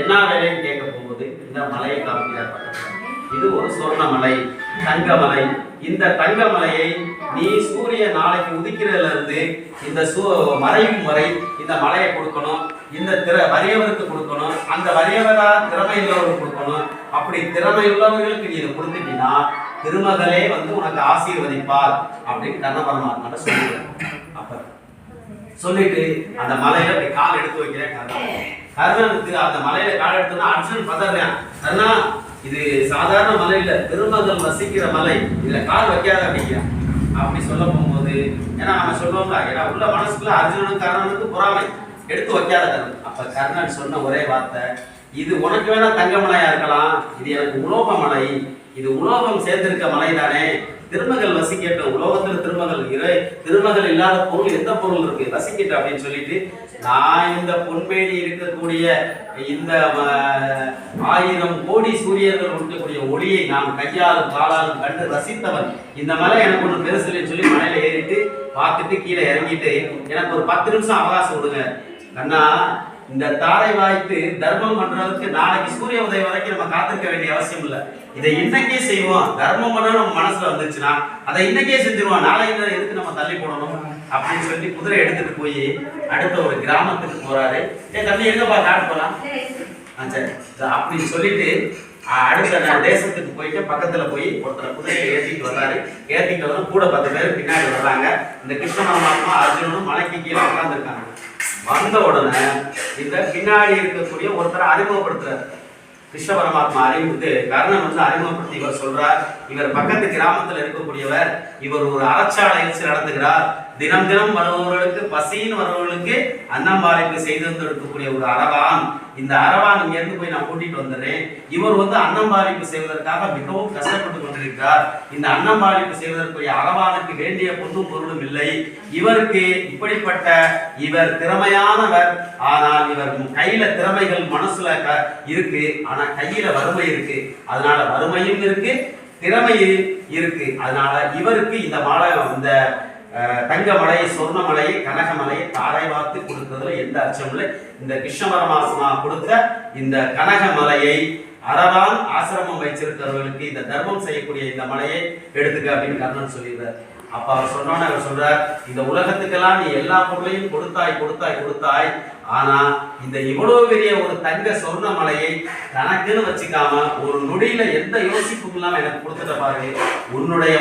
என்ன வேலைன்னு கேட்க போகும்போது இந்த மலையை காமிக்கிறார் இது ஒரு சொர்ணமலை தங்கமலை. இந்த தங்கமலையை நீ சூரிய நாளைக்கு உதிக்கிறதுல இருந்து இந்த சூ மறையும் வரை இந்த மலையை கொடுக்கணும். இந்த திற வறியவருக்கு கொடுக்கணும். அந்த வறியவரா திறமை உள்ளவருக்கு கொடுக்கணும். அப்படி திறமை உள்ளவர்களுக்கு நீ இதை கொடுத்துட்டீங்கன்னா திருமகளே வந்து உனக்கு ஆசீர்வதிப்பார் அப்படின்னு கண்ண பரமாத்மாட்ட சொல்லுவேன் அப்ப சொல்லிட்டு அந்த மலையில அப்படி கால் எடுத்து வைக்கிறேன் கர்ணனுக்கு அந்த மலையில கால் எடுத்தோம்னா அர்ஜுன் பதறான். கர்ணா இது சாதாரண மலை இல்ல. திருமகள் வசிக்கிற மலை. இதுல கால் வைக்காத அப்படிங்கிறான் அப்படி சொல்ல போகும்போது ஏன்னா நம்ம சொல்லுவோம்ல ஏன்னா உள்ள மனசுக்குள்ள அர்ஜுனனுக்கு கர்ணனுக்கு பொறாமை. எடுத்து வைக்காத கர்ணன். அப்ப கர்ணன் சொன்ன ஒரே வார்த்தை இது உனக்கு வேணா தங்க மலையா இருக்கலாம். இது எனக்கு உலோக மலை. இது உலோகம் சேர்ந்திருக்க மலை தானே. திருமகள் வசிக்கட்டும் உலோகத்துல திருமகள் இறை திருமகள் இல்லாத பொருள் எந்த பொருள் இருக்கு? வசிக்கட்டும் அப்படின்னு சொல்லிட்டு நான் இந்த பொன்மேனி இருக்கக்கூடிய இந்த ஆயிரம் கோடி சூரியர்கள் இருக்கக்கூடிய ஒளியை நான் கையாலும் காலாலும் கண்டு ரசித்தவன். இந்த மலை எனக்கு ஒன்று பெருசு சொல்லி மலையில ஏறிட்டு பார்த்துட்டு கீழே இறங்கிட்டு எனக்கு ஒரு பத்து நிமிஷம் அவகாசம் விடுங்க அண்ணா இந்த தாரை வாய்த்து தர்மம் பண்றதுக்கு நாளைக்கு சூரிய உதயம் வரைக்கும் நம்ம காத்திருக்க வேண்டிய அவசியம் இல்லை. இதை இன்னைக்கே செய்வோம். தர்மம் பண்ண நம்ம மனசுல வந்துச்சுன்னா அதை இன்னைக்கே செஞ்சிருவோம். நாளைக்கு எதுக்கு நம்ம தள்ளி போடணும்? அப்படின்னு சொல்லி குதிரை எடுத்துட்டு போய் அடுத்த ஒரு கிராமத்துக்கு போறாரு. ஏ தம்பி எங்கப்பா காட்டு போலாம்? சரி. அப்படின்னு சொல்லிட்டு அடுத்த தேசத்துக்கு போயிட்டு பக்கத்துல போய் ஒருத்தர் குதிரையை ஏற்றிட்டு வர்றாரு. ஏற்றிட்டு வந்து கூட பத்து பேர் பின்னாடி வர்றாங்க. இந்த கிருஷ்ண பரமாத்மா அர்ஜுனனும் மலைக்கு கீழே உட்காந்துருக்காங்க வந்த உடனே இந்த பின்னாடி இருக்கக்கூடிய ஒருத்தரை அறிமுகப்படுத்துறாரு. கிருஷ்ண பரமாத்மா அறிவித்து கர்ணன் வந்து அறிமுகப்படுத்தி இவர் சொல்றார் இவர் பக்கத்து கிராமத்துல இருக்கக்கூடியவர் இவர் ஒரு அறச்சாலை வச்சு நடத்துகிறார் தினம் தினம் வருபவர்களுக்கு பசின்னு வருபவர்களுக்கு அன்னம்பாளைக்கு செய்து வந்து எடுக்கக்கூடிய ஒரு அரவான். இந்த அரவான் இங்கேருந்து போய் நான் கூட்டிட்டு வந்துடுறேன். இவர் வந்து அன்னம்பாளிப்பு செய்வதற்காக மிகவும் கஷ்டப்பட்டு கொண்டிருக்கிறார். இந்த அன்னம்பாளிப்பு செய்வதற்குரிய அரவானுக்கு வேண்டிய பொண்ணும் பொருளும் இல்லை. இவருக்கு இப்படிப்பட்ட இவர் திறமையானவர். ஆனால் இவர் கையில திறமைகள் மனசுல க- இருக்கு. ஆனா கையில வறுமை இருக்கு. அதனால வறுமையும் இருக்கு திறமையும் இருக்கு. அதனால இவருக்கு இந்த மாலை இந்த தங்கமலை சொர்ணமலை கனகமலை தாரை வார்த்து கொடுத்ததுல எந்த அச்சம் இல்லை. இந்த கிருஷ்ண மாசமா கொடுத்த இந்த கனகமலையை அறவான் ஆசிரமம் வைச்சிருக்கிறவர்களுக்கு இந்த தர்மம் செய்யக்கூடிய இந்த மலையை எடுத்துக்க அப்படின்னு கர்ணன் சொல்லிடுறார் அப்ப அவர் சொன்னோன்னு அவர் சொல்றார் இந்த உலகத்துக்கெல்லாம் நீ எல்லா பொருளையும் கொடுத்தாய் கொடுத்தாய் கொடுத்தாய். ஆனா இந்த இவ்வளவு பெரிய ஒரு தங்க சொர்ண மலையை தனக்குன்னு வச்சுக்காம ஒரு நொடியில எந்த யோசிப்பும் இல்லாம எனக்கு கொடுத்துட்ட பாரு உன்னுடைய